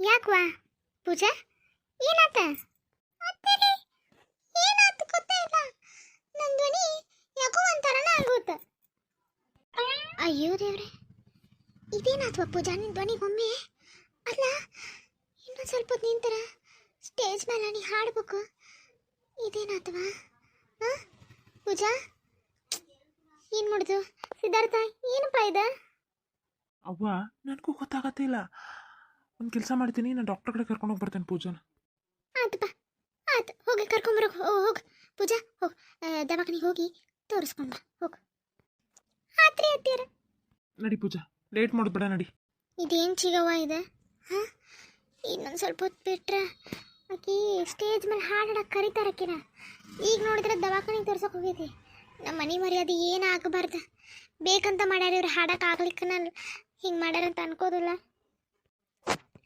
ಯಾಕವಾ? ಪೂಜಾ? ಏನಾತ? ಏನಾತ ಇಲ್ಲ. ನನ್ನ ಧ್ವನಿ ಯಾಕೋ ಒಂಥರನ ಅಯ್ಯೋ ದೇವ್ರೆ. ಇದೇನಾತ್ವ ಪೂಜಾ? ನಿನ್ ಧ್ವನಿ ಒಮ್ಮೆ? ಅಲ್ಲ, ಇನ್ನೊಂದು ಸ್ವಲ್ಪ ನಿಂತರ ಸ್ಟೇಜ್ ಮೇಲೆ ನೀ ಹಾಡ್ಬೇಕು. ಇದೇನಾತವ? ಹಾ? ಪೂಜಾ? ಏನು ಮಾಡುದು? ಸಿದ್ಧಾರ್ಥ, ಏನಪ್ಪ ಇದು? ಅವ್ವ, ನನಗೂ ಗೊತ್ತಾಗತ್ತಿಲ್ಲ ಒಂದು ಕೆಲಸ ಮಾಡ್ತೀನಿ ನಾನು ಡಾಕ್ಟರ್ ಕಡೆ ಕರ್ಕೊಂಡು ಹೋಗಿ ಬರ್ತೇನೆ ಪೂಜಾನ. ಆತಪ್ಪ ಆತು ಹೋಗಿ ಕರ್ಕೊಂಬರೋ ಹೋಗಿ. ಪೂಜಾ ಹೋಗಿ. ದವಾಖಾನಿಗೆ ಹೋಗಿ ತೋರಿಸ್ಕೊಂಡ ಹೋಗಿ. ಆತ್ರಿ ನಡಿ ಪೂಜಾ ಲೇಟ್ ಮಾಡೋದು ಬೇಡ ನಡಿ. ಇದೇನು ಚಿಗವ ಇದೆ? ಹಾಂ? ಇನ್ನೊಂದು ಸ್ವಲ್ಪ ಹೊತ್ತು ಬಿಟ್ರೆ ಆಕಿ ಸ್ಟೇಜ್ ಮೇಲೆ ಹಾಡಾಡಕ್ಕೆ ಕರಿತಾರಕ್ಕಿನ ಈಗ ನೋಡಿದ್ರೆ ದವಾಖಾನಿಗೆ ತೋರ್ಸಕ್ಕೆ ಹೋಗೈತಿ ನಮ್ಮ ಮನೆ ಮರ್ಯಾದೆ ಏನು ಆಗಬಾರ್ದು. ಬೇಕಂತ ಮಾಡ್ಯಾರ ಇವ್ರು ಹಾಡಕ್ಕೆ ಆಗ್ಲಿಕ್ಕೆ ನಾನು ಹಿಂಗೆ ಮಾಡ್ಯಾರಂತ ಅನ್ಕೋದಿಲ್ಲ.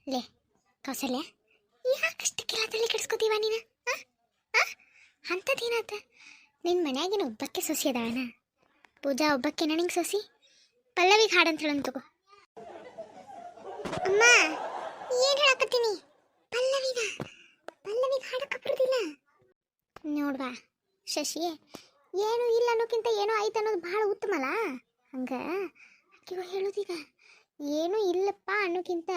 ಲೇ, ಕೌಸಲ್ಯ ಯಾಕಷ್ಟು ತಲೆ ಕೆಡಿಸ್ಕೋತೀವ ನೀನು ಅಂಥದ್ದೇನಾತ? ನಿನ್ನ ಮನ್ಯಾಗಿನ ಒಬ್ಬಕ್ಕೆ ಸೊಸಿ ಅದಾಳನ ಪೂಜಾ ಒಬ್ಬಕ್ಕೆ ನನಗೆ ಸೊಸಿ? ಪಲ್ಲವಿಗೆ ಹಾಡಂತ ಹೇಳೋಣ ತಗೋ. ಅಮ್ಮ, ಏನು ಹೇಳಕತ್ತೀನಿ? ಪಲ್ಲವಿನ ಪಲ್ಲವಿಗೆ ಹಾಡಕ್ಕೆ ಬರೋದಿಲ್ಲ ನೋಡ್ವಾ ಶಶಿ ಏನು ಇಲ್ಲ ಅನ್ನೋಕ್ಕಿಂತ ಏನೋ ಆಯ್ತು ಅನ್ನೋದು ಭಾಳ ಉತ್ತಮಲ್ಲ? ಹಂಗ, ಆಕಿಗೂ ಹೇಳೋದೀಗ. ಏನೂ ಇಲ್ಲಪ್ಪ ಅನ್ನೋಕ್ಕಿಂತ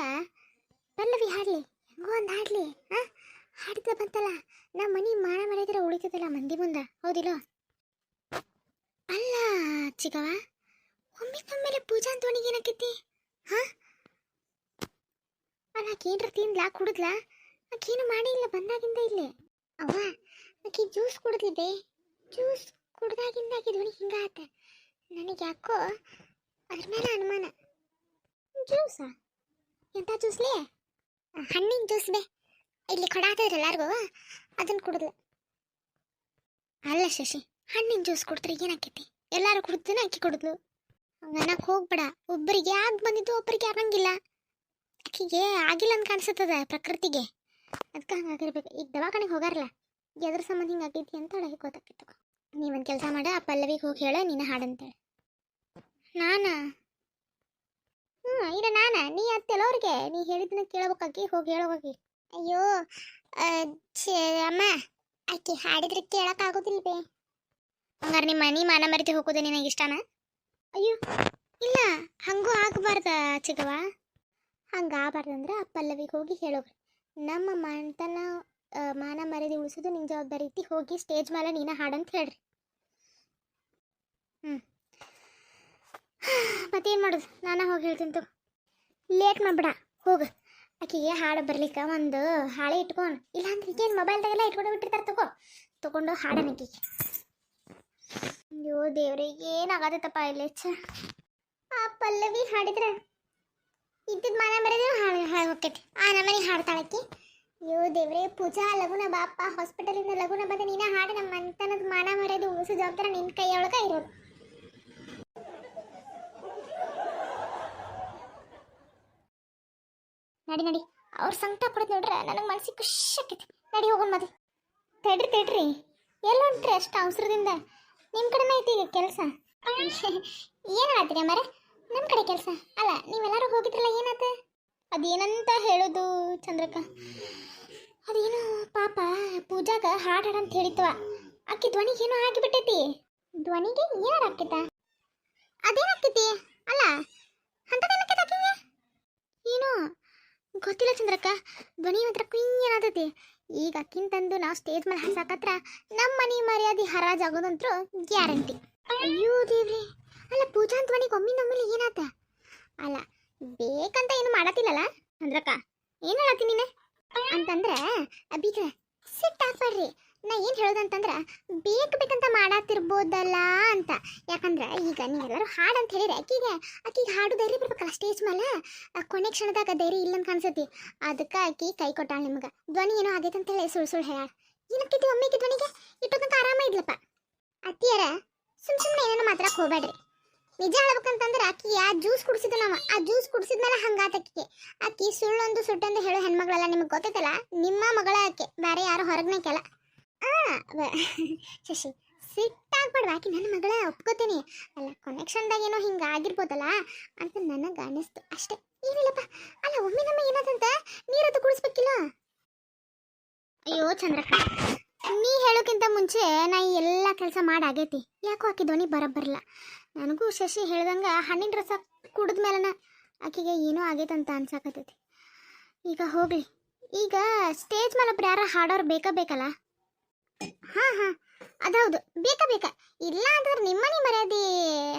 ಪಲ್ಲವಿ ಹಾಡಲಿ. ಒಂದು ಹಾಡಲಿ, ಹಾಂ? ಹಾಡಿದ ಬಂತಲ್ಲ ನಮ್ಮ ಮನೆ ಮಾಡ ಮಾಡಿದ್ರೆ ಉಳಿತದಲ್ಲ ಮಂದಿ ಮುಂದೆ, ಹೌದಿಲ್ಲ? ಅಲ್ಲ ಚಿಗವ ಒಮ್ಮಿಕೊಮ್ಮೆಲೆ ಪೂಜಾ ಅಂತವನಿಗೆ ಏನಾಕೈತಿ? ಹಾಂ? ಅಲ್ಲ ಆಕೇನ್ರ ತಿನ್ಲಾ ಕುಡಿದ್ಲಾ? ಆಕೇನು ಮಾಡಿಲ್ಲ, ಬಂದಾಗಿಂದ ಇಲ್ಲಿ. ಅವ್ವ, ಆಕೆ ಜ್ಯೂಸ್ ಕುಡಿದಿದ್ದೆ. ಜ್ಯೂಸ್ ಕುಡ್ದಾಗಿಂದ ಆಕೆ ಧ್ವನಿ ಹಿಂಗಾತ ನನಗೆ ಯಾಕೋ ಅದ್ರ ಮೇಲೆ ಅನುಮಾನ. ಜ್ಯೂಸಾ? ಎಂಥ ಜ್ಯೂಸ್ಲೇ? ಹಣ್ಣಿನ ಜ್ಯೂಸ್ ಬೇ. ಇಲ್ಲಿ ಕೊಡ ಎಲ್ಲಾರ್ಗು ಅದನ್ನ ಕುಡಿದ್ಲು. ಅಲ್ಲ ಶಶಿ, ಹಣ್ಣಿನ ಜ್ಯೂಸ್ ಕುಡಿದ್ರೆ ಏನಾಕೈತಿ? ಎಲ್ಲಾರು ಕುಡಿದ್ನ ಆಕಿ ಕುಡಿದ್ಲು. ಅನ್ನಕ್ಕೆ ಹೋಗ್ಬೇಡ. ಒಬ್ಬರಿಗೆ ಯಾಕೆ ಬಂದಿದ್ದು ಒಬ್ಬರಿಗೆ ಆಗಂಗಿಲ್ಲ. ಆಕಿಗೆ ಆಗಿಲ್ಲ ಅಂತ ಕಾಣಿಸುತ್ತದ ಪ್ರಕೃತಿಗೆ. ಅದಕ್ಕೆ ಹಂಗಾಗಿರ್ಬೇಕು. ಈಗ ದವಾಖಾನೆಗೆ ಹೋಗಾರಲ್ಲ ಎದ್ರ ಸಂಬಂಧ ಹಿಂಗೆ ಆಗೈತಿ ಅಂತ ಅವಳಿಗೆ ಗೊತ್ತಾಗ್ತಿತ್ತು ನೀವೊಂದು ಕೆಲಸ ಮಾಡ, ಆ ಪಲ್ಲವಿಗೆ ಹೋಗಿ ಹೇಳ, ನೀನು ಹಾಡಂತೇಳಿ ನಾನಾ? ಹ್ಞೂ ಇಲ್ಲ ನಾನ, ನೀ ಅತ್ತೆಲ್ಲವ್ರಿಗೆ ನೀ ಹೇಳಿದ್ದನ್ನ ಕೇಳಬೇಕಾಕಿ, ಹೋಗಿ ಹೇಳೋಗಿ ಅಯ್ಯೋ ಅಮ್ಮ, ಆಕೆ ಹಾಡಿದ್ರೆ ಕೇಳೋಕ್ಕಾಗೋದಿಲ್ಲ ಬೇ. ಹಂಗಾರೆ ನಿಮ್ಮ ಮನೆ ಮಾನ ಮರಿತಿ ಹೋಗೋದು ನಿನಗೆ ಇಷ್ಟನಾ? ಅಯ್ಯೋ, ಇಲ್ಲ, ಹಂಗೂ ಆಗಬಾರ್ದ ಚಿಗವ ಹಂಗಾಗಬಾರ್ದಂದ್ರೆ ಆ ಪಲ್ಲವಿಗೆ ಹೋಗಿ ಹೇಳೋಗ್ರಿ ನಮ್ಮ ಮಂತನ ಮಾನ ಮರ್ಯಾದೆ ಉಳಿಸೋದು ನಿನ್ನ ಜವಾಬ್ದಾರಿ ಐತಿ, ಹೋಗಿ ಸ್ಟೇಜ್ ಮೇಲೆ ನೀನು ಹಾಡಂತ ಹೇಳ್ರಿ. ಹ್ಞೂ ಮತ್ತೇನು ಮಾಡೋದು? ನಾನು ಹೋಗಿ ಹೇಳ್ತೀನಿ ತಗೋ. ಲೇಟ್ ಮಾಡ್ಬೇಡ, ಹೋಗು. ಆಕೆಗೆ ಹಾಡು ಬರ್ಲಿಕ್ಕೆ ಒಂದು ಹಾಳೆ ಇಟ್ಕೊಂಡು ಇಲ್ಲಾಂದ್ರೆ ಈಗೇನು ಮೊಬೈಲ್ದಾಗೆಲ್ಲ ಇಟ್ಕೊಂಡು ಬಿಟ್ಟಿರ್ತಾರೆ ತಗೋ. ತಗೊಂಡು ಹಾಡನ ಆಕಿಗೆ ಅಯ್ಯೋ ದೇವ್ರಿಗೆ ಏನಾಗತ್ತಪ್ಪ ಇಲ್ಲಿ. ಛ. ಆ ಪಲ್ಲವಿ ಹಾಡಿದ್ರೆ ಇದ್ದಿದ್ದು ಮನೆ ಮರ್ಯಾದೆ ಹಾಳು ಹಾಳು ಹೋಗ್ತೈತಿ. ಆ ನಮ್ಮನೆ ಹಾಡ್ತಾಳಕ್ಕಿ ಅಯ್ಯೋ ದೇವ್ರೇ, ಪೂಜಾ, ಲಗುನ, ಬಾಪ ಹಾಸ್ಪಿಟಲಿಂದ ಲಗುನ ಬಂದ ನೀನೇ ಹಾಡು ನಮ್ಮ ಮನೆತನದ ಮಾನ ಮರೆದು ಉಳಿಸೋ ಜವಾಬ್ದಾರ ನಿನ್ನ ಕೈಯೊಳಗೆ ಇರೋದು. ನಡಿ ನಡಿ. ಅವ್ರ ಸಂಕಟ ಕೊಡೋದು ನೋಡ್ರೆ ನನಗೆ ಮನಸ್ಸಿಗೆ ಖುಷಿ ಆಕೈತಿ. ನಡಿ ಹೋಗೋಣ ಮದಿ. ತಡ್ರಿ ತಡ್ರಿ. ಎಲ್ಲ ಹೊಂಟ್ರಿ ಅಷ್ಟು ಅವಸರದಿಂದ. ನಿಮ್ಮ ಕಡೆನೇ ಐತಿ ಈಗ ಕೆಲಸ? ಏನು ಹೇಳ್ತೀರಿ ಮರ ನಮ್ಮ ಕಡೆ ಕೆಲಸ? ಅಲ್ಲ, ನೀವೆಲ್ಲರೂ ಹೋಗಿದ್ರಲ್ಲ ಏನಾತ? ಅದೇನಂತ ಹೇಳೋದು ಚಂದ್ರಕ್ಕ? ಅದೇನು ಪಾಪ ಪೂಜಾಗ ಹಾಡು ಹಾಡಂತ ಹೇಳಿತ್ವ ಅಕ್ಕಿ ಧ್ವನಿಗೆ ಏನೋ ಆಗಿಬಿಟ್ಟೈತಿ ಧ್ವನಿಗೆ ಏನಾರ ಆಕೈತ? ಅದೇನಾಕೈತಿ? ಅಲ್ಲ ಅಂತದೇನಕ್ಕೈತ ಆಕಿಗೆ ಏನೋ ಗೊತ್ತಿಲ್ಲ ಚಂದ್ರಕ್ಕ. ಧ್ವನಿ ಮಾತ್ರ ಕುಯ್ಯನಾದತಿ ಈಗ ಅಕ್ಕಿನ ತಂದು ನಾವು ಸ್ಟೇಜ್ ಮೇಲೆ ಹಾಸಾಕತ್ರ ನಮ್ಮ ಮನೆ ಮರ್ಯಾದೆ ಹರಾಜಾಗೋದಂತ್ರು ಗ್ಯಾರಂಟಿ ಅಯ್ಯೋ ದೇವ್ರಿ. ಅಲ್ಲ ಪೂಜಾ ಧ್ವನಿಗೆ ಒಮ್ಮೆ ನಮ್ಮಲ್ಲಿ ಏನಾತ? ಅಲ್ಲ ಬೇಕಂತ ಏನು ಮಾಡತ್ತಿಲ್ಲಲ್ಲ ಚಂದ್ರಕ್ಕ? ಏನು ಹೇಳತ್ತಿ ನೀನೆ? ಅಂತಂದ್ರೆ ಬೀಗ ಸಿಟ್ ನಾ ಏನು ಹೇಳೋದಂತಂದ್ರೆ, ಬೇಕು ಬೇಕಂತ ಮಾಡಾತಿರ್ಬೋದಲ್ಲ ಅಂತ. ಯಾಕಂದ್ರೆ ಈಗ ನೀವೆಲ್ಲರೂ ಹಾಡು ಅಂತ ಹೇಳಿದ್ರೆ ಆಕಿಗೆ ಆಕಿಗೆ ಹಾಡು ಧೈರ್ಯ ಬರ್ಬೇಕಲ್ಲ ಸ್ಟೇಜ್ ಮೇಲೆ ಕೊನೆ ಕ್ಷಣದಾಗ ಧೈರ್ಯ ಇಲ್ಲ ಅಂತ ಕಾಣಿಸತಿ ಅದಕ್ಕೆ ಆಕಿ ಕೈ ಕೊಟ್ಟಾಳ ನಿಮ್ಗೆ. ಧ್ವನಿ ಏನೋ ಆಗೈತೆ ಅಂತ ಹೇಳಿ ಸುಳ್ಳು ಸುಳ್ಳು ಹೇಳ ಏನಕ್ಕೈತಿ ಒಮ್ಮೆಗೆ ಧ್ವನಿಗೆ? ಇಟ್ಟೋದಂತ ಆರಾಮ ಇದ್ಲಪ್ಪ. ಅತ್ತಿಯರ, ಸುಮ್ ಸುಮ್ಮನೆ ಏನೇನು ಮಾತ್ರ ಹೋಗ್ಬೇಡ್ರಿ ನಿಜ ಹೇಳ್ಬೇಕಂತಂದ್ರೆ ಆಕಿ ಆ ಜ್ಯೂಸ್ ಕುಡಿಸಿದ್ಲು ನಾವು? ಆ ಜ್ಯೂಸ್ ಕುಡಿಸಿದ್ಮೇಲೆ ಹಂಗಾತಕ್ಕೆ ಆಕಿ ಸುಳ್ಳೊಂದು ಸುಟ್ಟೊಂದು ಹೇಳೋ ಹೆಣ್ಮಗಳೆಲ್ಲ ನಿಮಗೆ ಗೊತ್ತೈತಲ್ಲ? ನಿಮ್ಮ ಮಗಳ ಆಕೆ ಬೇರೆ ಯಾರು ಹೊರಗನೇ ಕೆಲ ಆ ವ- ಶಶಿ ಸಿಟ್ಟಾಗ್ಬೇಡ ಆಕಿ ನನ್ನ ಮಗಳ, ಒಪ್ಕೋತೀನಿ. ಅಲ್ಲ ಕನೆಕ್ಷನ್ದಾಗ ಏನೋ ಹಿಂಗೆ ಆಗಿರ್ಬೋದಲ್ಲ? ಅಂತ ನನಗೆ ಅನಿಸ್ತು. ಅಷ್ಟೇ. ಏನಿಲ್ಲಪ್ಪ. ಅಲ್ಲ, ಒಮ್ಮೆ ನಮ್ಮ ಏನಾದಂತ? ನೀರು ಕುಡಿಸ್ಬೇಕಿಲ್ಲ? ಅಯ್ಯೋ ಚಂದ್ರಕ್ಕ ನೀ ಹೇಳೋಕ್ಕಿಂತ ಮುಂಚೆ ನಾ ಎಲ್ಲ ಕೆಲಸ ಮಾಡಾಗೈತಿ ಯಾಕೋ ಆಕಿ ಧ್ವನಿ ಬರಬರಲ್ಲ ನನಗೂ ಶಶಿ ಹೇಳ್ದಂಗೆ ಹಣ್ಣಿನ ರಸ ಕುಡಿದ ಮೇಲನ ಆಕಿಗೆ ಏನೋ ಆಗೈತಂತ ಅನ್ಸಾಕತ್ತೈತಿ. ಈಗ ಹೋಗ್ಲಿ. ಈಗ ಸ್ಟೇಜ್ ಮೇಲೆ ಒಬ್ರು ಯಾರ ಹಾಡೋರು ಬೇಕಾ ಬೇಕಲ್ಲ? ಹಾ ಹಾ. ಅದೌದು. ಬೇಕಾ ಬೇಕಾ. ಇಲ್ಲ ಅಂದ್ರೆ ನಿಮ್ಮನೆ ಮರ್ಯಾದೆ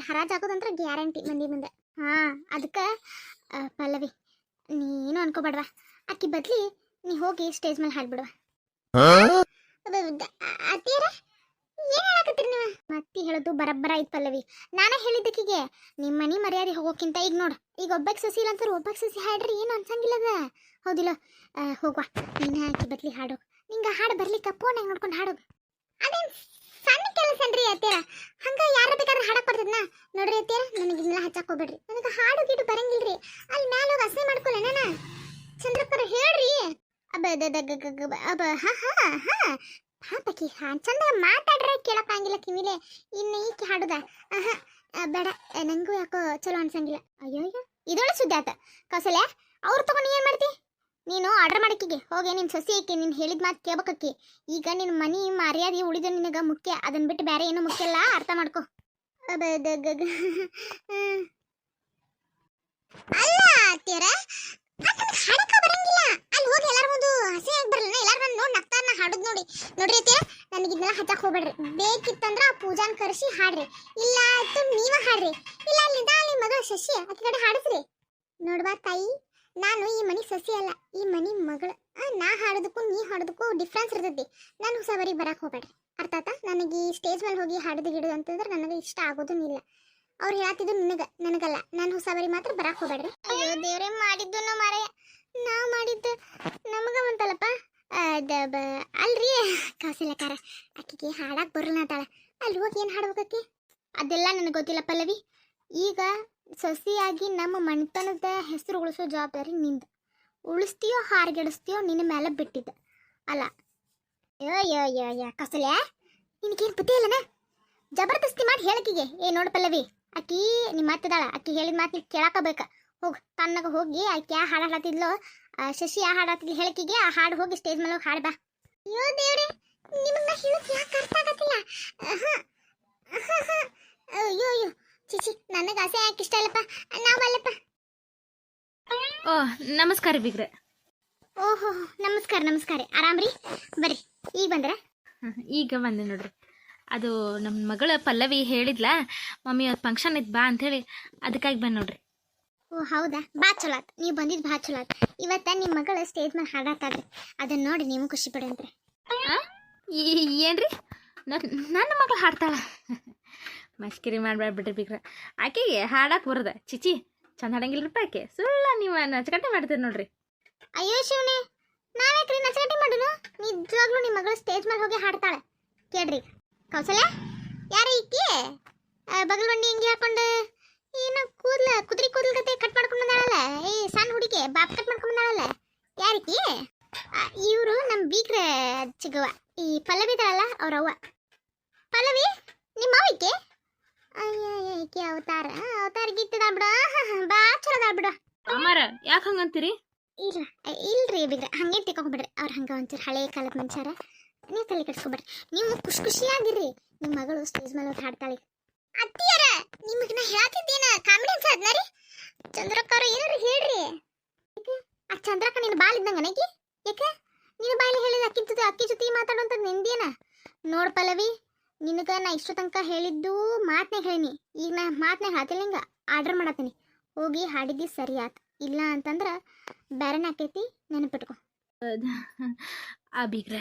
ಹರಾಜಾಗೋದಂತ್ರ ಗ್ಯಾರಂಟಿ ಮಂದಿ ಮುಂದೆ. ಹಾ ಅದಕ್ಕೆ ಪಲ್ಲವಿ ನೀನು ಅನ್ಕೋಬೇಡವಾ. ಅಕ್ಕಿ ಬದ್ಲಿ ನೀ ಹೋಗಿ ಸ್ಟೇಜ್ ಮೇಲೆ ಹಾಡ್ಬಿಡುವ ಅತ್ತೀರ ಏನ್ ಹೇಳಕತ್ತೀರಿ ನೀವು? ಮತ್ತೆ ಹೇಳೋದು ಬರಬ್ಬರ ಐತ್ ಪಲ್ಲವಿ. ನಾನೇ ಹೇಳಿದ್ದಕ್ಕಿಗೆ ನಿಮ್ಮ ಮನಿ ಮರ್ಯಾದೆ ಹೋಗೋಕ್ಕಿಂತ ಈಗ ನೋಡು. ಈಗ ಒಬ್ಬಕ್ಕೆ ಸಸಿ ಇಲ್ಲ ಅಂತಾರೆ ಒಬ್ಬಕ್ಕೆ ಸಸಿ ಹಾಡ್ರಿ ಏನು ಅನ್ಸಂಗಿಲ್ಲದ. ಹೌದಿಲ್ಲ. ಹೋಗ್ವಾ. ನೀನು ಹಾಕಿ ಬದ್ಲಿ ಹಾಡು. ನಿಂಗೆ ಹಾಡು ಬರ್ಲಿಕ್ಕೆ ಫೋನ್ ಹೆಂಗ್ ನೋಡ್ಕೊಂಡು ಹಾಡು. ಅದೇನ್ ಸಣ್ಣ ಕೆಲಸ ಅನ್ರಿ ಅತ್ತೀರ. ಹಂಗ ಯಾರ ಬೇಕಾದ್ರೆ ಹಾಡಕ್ ಬರ್ತದನ? ನೋಡ್ರಿ ಅತ್ತೀರ, ನನಗೆ ಇದನ್ನೆಲ್ಲ ಹಚ್ಚಾಕೋಬೇಡ್ರಿ ನನಗೆ ಹಾಡು ಗೀಡು ಬರಂಗಿಲ್ರಿ. ಅಲ್ಲಿ ಮ್ಯಾಲ ಹೋಗಿ ಅಸೆ ಮಾಡ್ಕೊಲ್ಲ ನಾನ ಚಂದ್ರಪ್ಪರ ಹೇಳ್ರಿ. ಅಬ್ಬ ಅಬ್ಬ ಹಾ ಹಾ ಹಾ. ಪಾಪಕಿ ಹಾ, ಚಂದ ಮಾತಾಡ್ರೆ ಕೇಳಕ್ಕಾಗಿಲ್ಲ ಕಿವಿಲೆ ಇನ್ನು ಈಕೆ ಹಾಡುದ? ಆಹಾ ಬೇಡ. ನಂಗೂ ಯಾಕೋ ಚಲೋ ಅನ್ಸಂಗಿಲ್ಲ. ಅಯ್ಯೋ ಅಯ್ಯೋ ಇದೊಳ್ಳೆ ಸುದ್ದಿ ಆತ. ಕೌಸಲ್ಯ, ಅವ್ರು ತಗೊಂಡು ಏನು ಮಾಡ್ತಿ? ನೀನು ಆರ್ಡರ್ ಮಾಡಕ್ಕಿಗೆ. ಹೋಗಿ, ನಿನ್ ಸೊಸಿ ಐಕೆ, ನೀನು ಹೇಳಿದ ಮಾತು ಕೇಳ್ಬೇಕಕ್ಕೆ. ಈಗ ನಿನ್ನ ಮನಿ ಮರ್ಯಾದೆ ಉಳಿದ ನಿನಗ ಮುಖ್ಯ. ಅದನ್ನ ಬಿಟ್ಟು ಬೇರೆ ಏನು ಮುಖ್ಯ ಅಲ್ಲ ಅರ್ಥ ಮಾಡ್ಕೊ. ಅಲ್ಲ, ಅತ್ತಿಯರ. ಹಾಡಕ ಬರಂಗಿಲ್ಲ. ಅಲ್ಲಿ ಹೋಗಿ ಎಲ್ಲಾರ ಮುಂದೆ ಹಸಿ ಆಗಿ ಬರಲ್ಲ ಎಲ್ಲಾರ ಬಂದು ನೋಡಿ ನಗ್ತಾರ ಹಾಡುದ್ ನೋಡಿ. ನೋಡ್ರಿ ಅತ್ತಿಯರ ನನಗೆ ಇದನ್ನೆಲ್ಲ ಹಚ್ಚಕ್ ಹೋಗ್ಬೇಡ್ರಿ. ಬೇಕಿತ್ತಂದ್ರೆ ಆ ಪೂಜಾನ್ ಕರೆಸಿ ಹಾಡ್ರಿ. ಇಲ್ಲ ಆಯ್ತು ನೀವ ಹಾಡ್ರಿ. ಇಲ್ಲ ಅಲ್ಲಿಂದ ಅಲ್ಲಿ ಮಗಳ ಶಶಿ ಆಕಿ ಕಡೆ ಹಾಡಿಸ್ರಿ. ನೋಡ್ಬಾ ತಾಯಿ. ನಾನು ಈ ಮನಿ ಸಸಿ ಅಲ್ಲ, ಈ ಮನಿ ಮಗಳ. ನಾ ಹಾಡೋದಕ್ಕೂ ನೀ ಹಾಡೋದಕ್ಕೂ ಡಿಫ್ರೆನ್ಸ್ ಇರ್ತೈತಿ. ನಾನು ಹೊಸ ಬರಿ ಬರಕ್ ಹೋಗ್ಬೇಡ್ರಿ. ಅರ್ಥ ಆತಾ ನನಗೆ ಈ ಸ್ಟೇಜ್ ಮೇಲೆ ಹೋಗಿ ಹಾಡೋದು ಗಿಡೋದು ಅಂತಂದ್ರೆ ನನಗೆ ಇಷ್ಟ ಆಗೋದೂ ಇಲ್ಲ. ಅವ್ರು ಹೇಳ್ತಿದ್ದು ನಿನಗ, ನನಗಲ್ಲ. ನಾನು ಹೊಸ ಬರಿ ಮಾತ್ರ ಬರಕ್ ಹೋಗ್ಬೇಡ್ರಿ. ಅಯ್ಯೋ, ದೇವ್ರೇ ಮಾಡಿದ್ದು ನಾ ಮಾರಯ್ಯ. ನಾ ಮಾಡಿದ್ದು ನಮಗ ಬಂತಲ್ಲಪ್ಪ ಅಲ್ರಿ. ಕೌಸಲ್ಯಕಾರ ಅಕ್ಕಿಗೆ ಹಾಡಕ್ ಬರಲ್ಲ ಅಂತಾಳ. ಅಲ್ಲಿ ಹೋಗಿ ಏನು ಹಾಡ್ಬೇಕಿ ಅದೆಲ್ಲ ನನಗೆ ಗೊತ್ತಿಲ್ಲ ಪಲ್ಲವಿ. ಈಗ ಸಸಿಯಾಗಿ ನಮ್ಮ ಮಣ್ತನದ ಹೆಸರು ಉಳಿಸೋ ಜವಾಬ್ದಾರಿ ನಿಂದ. ಉಳಿಸ್ತೀಯೋ ಹಾರ್ಗೆಡಿಸ್ತೀಯೋ ನಿನ್ನ ಮೇಲೆ ಬಿಟ್ಟಿದ್ದೆ. ಅಲ್ಲ. ಯೋ ಕೌಸಲ್ಯ? ನಿನಗೇನು ಬುದ್ಧಿ ಇಲ್ಲನ? ಜಬರ್ದಸ್ತಿ ಮಾಡಿ ಹೇಳಕಿಗೆ. ಏ, ನೋಡು ಪಲ್ಲವಿ. ಆಕಿ ನಿಮ್ಮ ಮಾತಿದಾಳ ಆಕಿ ಹೇಳಿದ ಮಾತು ಕೇಳಾಕಬೇಕ. ಹೋಗಿ. ತನ್ನಗ ಹೋಗಿ ಆಕಿ ಯಾ ಹಾಡು ಹಾಡತ್ತಿದ್ಲು ಶಶಿ ಯಾ ಹಾಡು ಹಾಡ್ತಿದ್ಲು ಹೇಳಕಿಗೆ. ಆ ಹಾಡು ಹೋಗಿ ಸ್ಟೇಜ್ ಮೇಲೆ ಹೋಗಿ ಹಾಡ್ಬಾ ಅಯ್ಯೋ, ದೇವ್ರೆ. ನಿಮಗೆ ಹೇಳಕ್ ಯಾಕೆ ಅರ್ಥ ಆಗತ್ತಿಲ್ಲ ಆಹಾ. ಆಹಾಹಾ. ಅಯ್ಯೋ ಅಯ್ಯೋ ಚಿಚಿ ಯಾಕೆ ಇಷ್ಟ ಇಲ್ಲಪ್ಪ ನಾವಲ್ಲಪ್ಪ ಓ ನಮಸ್ಕಾರ ಬಿಗ್ರೆ. ಓಹೋ ನಮಸ್ಕಾರ ನಮಸ್ಕಾರ. ಆರಾಮ್ರಿ ಬರ್ರಿ ಈಗ ಬಂದ್ರ? ಈಗ ಬಂದೆ ನೋಡ್ರಿ. ಅದು ನಮ್ಮ ಮಗಳ ಪಲ್ಲವಿ ಹೇಳಿದ್ಲ ಮಮ್ಮಿ ಅವ್ರ ಫಂಕ್ಷನ್ ಇತ್ತು ಬಾ ಅಂಥೇಳಿ ಅದಕ್ಕಾಗಿ ಬಂದು ನೋಡ್ರಿ. ಓ ಹೌದಾ? ಬಾ ಚಲೋ ಆತ್. ನೀವು ಬಂದಿದ್ದು ಬಾ ಚಲೋ ಆತ್. ಇವತ್ತ ನಿಮ್ಮ ಮಗಳು ಸ್ಟೇಜ್ ಮೇಲೆ ಹಾಡಾತಾಳ್ರಿ ಅದನ್ನ ನೋಡಿ ನೀವು ಖುಷಿ ಪಡಂತ್ರಿ. ಈ- ಏನ್ರಿ? ನನ್ನ ಮಗಳು ಹಾಡ್ತಾಳ? ಮಸ್ಕಿರಿ ಮಾಡ್ಬೇಡ ಬಿಡ್ರಿ ಬಿಗ್ರೆ ಆಕೆಗೆ ಹಾಡಕ್ಕೆ ಬರದ ಚಿಚಿ ಚಂದ ಹಾಡಂಗಿಲ್ರಿಪ್ಪ ಆಕೆ. ಸುಳ್ಳ ನೀವು ನಚಕಟ್ಟೆ ಮಾಡ್ತೀರಿ ನೋಡ್ರಿ. ಅಯ್ಯೋ ಶಿವನೇ ನಾವ್ಯಾಕ್ರಿ ನಚಗಟ್ಟಿ ಮಾಡುನು ನಿಜವಾಗ್ಲೂ ನಿಮ್ಮ ಮಗಳು ಸ್ಟೇಜ್ ಮೇಲೆ ಹೋಗಿ ಹಾಡ್ತಾಳೆ. ಕೇಳ್ರಿ. ಕೌಸಲ್ಯ, ಯಾರ ಈಕಿ ಬಗಲ್ ಬಂಡಿ ಹಿಂಗೆ ಹಾಕೊಂಡು ಏನ ಕೂದ್ಲ, ಕುದುರೆ ಕೂದಲ ಕತೆ ಕಟ್ ಮಾಡ್ಕೊಂಡು ಬಂದಾಳಲ್ಲ. ಏ, ಸಣ್ಣ ಹುಡುಗಿ, ಬಾಪ್ ಕಟ್ ಮಾಡ್ಕೊಂಡು ಬಂದಾಳಲ್ಲ. ಯಾರಿಕಿ ಇವರು ನಮ್ಮ ಬೀಗ್ರ ಚಿಗವ್ವ ಈ ಪಲ್ಲವಿ ಇದಾಳಲ್ಲ, ಅವ್ರವ್ವ. ಪಲ್ಲವಿ? ಈಕೆ ಅವತಾರ? ಅವತಾರ ಗಿತ್ತದ ಬಿಡ. ಬಾ ಚಲೋ ಬಿಡ ಬಿಡ. ಯಾಕ ಯಾಕೆ ಹಂಗಂತೀರಿ ಇಲ್ಲ ಇಲ್ರಿ ಬಿಡ್ರಿ ಹಂಗೆ ತಿಳ್ಕೊಂಬಿಡ್ರಿ. ಅವ್ರು ಹಂಗ ಒಂಚೂರು ಹಳೆ ಕಾಲದ ಮನುಷ್ಯರ ನೀವು ತಲೆ ಕೆಡಿಸ್ಕೊಬೇಡ್ರಿ. ನೀವು ಖುಷಿ ಖುಷಿಯಾಗಿರ್ರಿ. ನಿಮ್ಮ ಮಗಳು ಸ್ಟೇಜ್ ಮೇಲೆ ಹೋಗಿ ಹಾಡ್ತಾಳೆ. ಅತ್ತಿಯರ ನಿಮಗೆ ನಾ ಹೇಳ್ತಿದ್ದೇನ? ಕಾಮಿಡಿ ಅನ್ಸದ್ನ ರೀ? ಚಂದ್ರಕ್ಕ ಅವ್ರು ಏನಾರು ಹೇಳ್ರಿ. ಆ ಚಂದ್ರಕ್ಕ ನಿನ್ನ ಬಾಲ್ ಇದ್ದಂಗ ನನಗೆ ಯಾಕೆ ನಿನ್ನ ಬಾಯಲ್ಲಿ ಹೇಳಿದ ಅಕ್ಕಿ ಜೊತೆ ಅಕ್ಕಿ ಜೊತೆ ಮಾತಾಡೋಂತ ನಿಂದೇನ? ನೋಡ್ ಪಲ್ಲವಿ. ನಿನಗ ನಾ ಇಷ್ಟು ತನಕ ಹೇಳಿದ್ದು ಮಾತನೇ ಹೇಳಿನಿ. ಈಗ ನಾ ಮಾತನೇ ಹೇಳ್ತಿಲ್ಲ ಹಿಂಗ? ಆರ್ಡರ್ ಮಾಡತ್ತೀನಿ. ಹೋಗಿ ಹಾಡಿದ್ದು ಸರಿ ಆತು. ಇಲ್ಲ ಅಂತಂದ್ರೆ ಬೇರೆ ಆಕೈತಿ ನೆನಪಿಟ್ಕೊ ಆ ಬೀಗ್ರೆ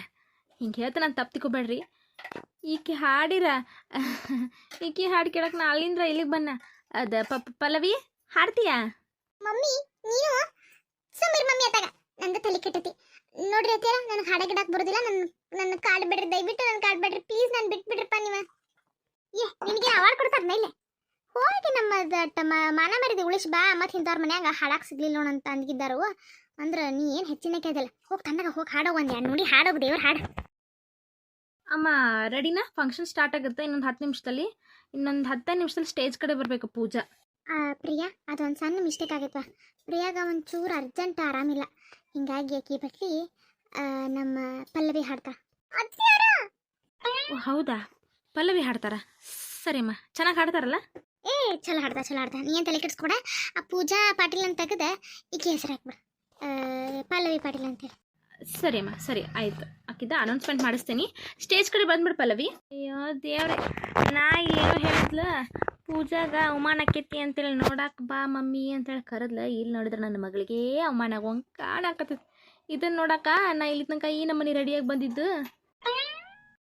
ಹಿಂಗೆ ಹೇಳ್ತ ನಾನು ತಪ್ಪು ತಿಕೋಬೇಡ್ರಿ ಈಕೆ ಹಾಡಿರ ಈಕೆ ಹಾಡು ಕೇಳಕ್ಕೆ ನಾ ಅಲ್ಲಿಂದ್ರ ಇಲ್ಲಿಗೆ ಬನ್ನ. ಅದ ಪಪ್ಪ ಪಲ್ಲವಿ ಹಾಡ್ತೀಯಾ? ಮಮ್ಮಿ ನೀನು ಸುಮ್ಮೀರ್ ಮಮ್ಮಿ ಅತ್ತಾಗ. ನಂದು ತಲೆ ಕೆಟ್ಟತಿ. ನೋಡ್ರಿ ಅತ್ತಿಯರ ನನಗೆ ಹಾಡ ಬರೋದಿಲ್ಲ ನನ್ನ ನನ್ನ ಕಾಡ್ ಬಿಡ್ರಿ, ದಯವಿಟ್ಟು ನನ್ನ ಕಾಡ್ ಬಿಡ್ರಿ ಪ್ಲೀಸ್ ನಾನು ಬಿಟ್ಬಿಡ್ರಪ್ಪ ನೀವ. ಏ ನಿನಗೆ ಅವಾರ್ಡ್ ಕೊಡ್ತಾರ ಮೇಲೆ ಹೋಗಿ ನಮ್ಮ ದಟ್ಟ ಮ- ಮಾನ ಮರಿದಿ ಉಳಿಸ್ ಬಾ, ಮತ್ತೆ ಇಂಥವ್ರ ಮನ್ಯಾಗ ಹಾಡಾಕ್ ಸಿಗ್ಲಿಲ್ಲ ಅಂತ ಅಂದಿದ್ದಾರು. ಅಂದ್ರ ನೀ ಏನು ಹೆಚ್ಚಿನ ಹೋಗ್ ಹೋಗಿ ತಣ್ಣಗ ಹೋಗಿ ಹಾಡೋ ಒಂದ್ ಎರಡು ನೋಡಿ ಹಾಡೋಗು ದೇವ್ರ ಹಾಡು. ಅಮ್ಮ ರೆಡಿನಾ ಫಂಕ್ಷನ್ ಸ್ಟಾರ್ಟ್ ಆಗುತ್ತೆ ಇನ್ನೊಂದು ಹತ್ತು ನಿಮಿಷದಲ್ಲಿ, ಇನ್ನೊಂದು ಹತ್ತೇ ನಿಮಿಷದಲ್ಲಿ ಸ್ಟೇಜ್ ಕಡೆ ಬರಬೇಕು ಪೂಜಾ. ಪ್ರಿಯಾ ಅದೊಂದು ಸಣ್ಣ ಮಿಸ್ಟೇಕ್ ಆಗೈತ್ವ? ಪ್ರಿಯಾಗ ಒಂಚೂರು ಅರ್ಜೆಂಟ್ ಆರಾಮಿಲ್ಲ. ಹಿಂಗಾಗಿ ಆಕಿ ಬಟ್ಲಿ ನಮ್ಮ ಪಲ್ಲವಿ ಹಾಡ್ತಾ. ಓ ಹೌದಾ? ಪಲ್ಲವಿ ಹಾಡ್ತಾರ? ಸರಿಮ್ಮ ಚೆನ್ನಾಗಿ ಹಾಡ್ತಾರಲ್ಲ? ಏ ಚಲೋ ಹಾಡ್ದ ಚಲೋ ಹಾಡ್ದ. ನೀ ಏನು ತಲೆ ಕೆಡಿಸ್ಕೊಡ. ಆ ಪೂಜಾ ಪಾಟೀಲ್ ಅಂತ ತೆಗೆದ ಈಕೆ ಹೆಸರು ಹಾಕ್ಬಿಡ. ಪಲ್ಲವಿ ಪಾಟೀಲ್ ಅಂತೇಳಿ. ಸರಿ ಅಮ್ಮ, ಸರಿ, ಆಯ್ತು. ಆಕಿದ ಅನೌನ್ಸ್ಮೆಂಟ್ ಮಾಡಿಸ್ತೀನಿ. ಸ್ಟೇಜ್ ಕಡೆ ಬಂದ್ಬಿಡು ಪಲ್ಲವಿ. ಅಯ್ಯೋ ದೇವ್ರೆ ನಾ ಏನೋ ಹೇಳಿದ್ಲ? ಪೂಜಾಗ ಅವಮಾನ ಆಕೈತಿ ಅಂತೇಳಿ ನೋಡಕ್ಕೆ ಬಾ ಮಮ್ಮಿ ಅಂತೇಳಿ ಕರೆದ್ಲ. ಇಲ್ಲಿ ನೋಡಿದ್ರೆ ನನ್ನ ಮಗಳಿಗೆ ಅವಮಾನ ಆಗೋಂಗೆ ಕಾಣಾಕತ್ತೈತಿ ಇದನ್ನ ನೋಡಕ್ಕ ನಾ ಇಲ್ಲಿ ತನಕ ಈ ನಮ್ಮನೆ ರೆಡಿಯಾಗಿ ಬಂದಿದ್ದು.